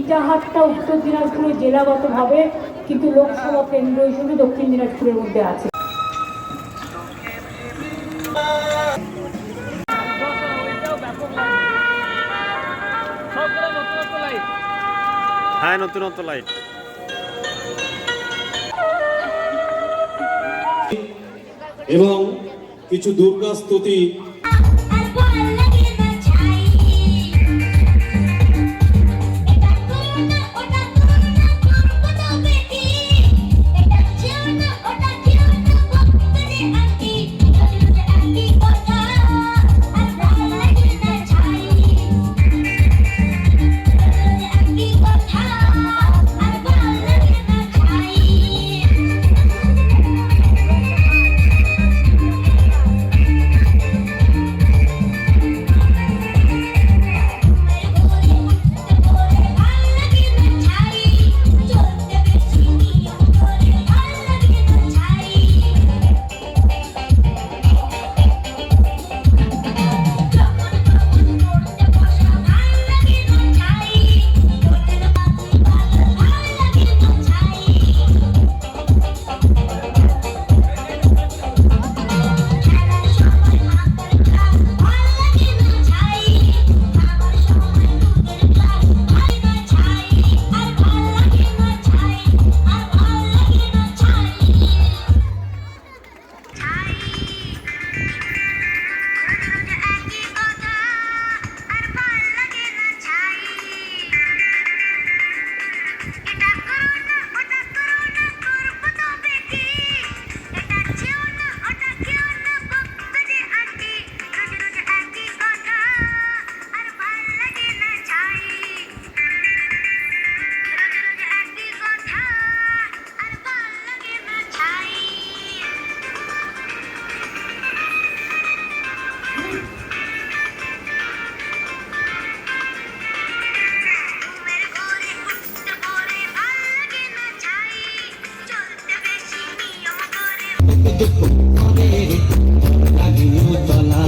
ইটাহারটা উত্তর দিনাজপুরে জেলাগতভাবে কিন্তু লোকসভা কেন্দ্র হিসেবে দক্ষিণ দিনাজপুরের মধ্যে আছে। হ্যাঁ নতুন নতুন লাইট। এবং কিছু দুর্গা স্তুতি দুঃখ করে লাগিও তলা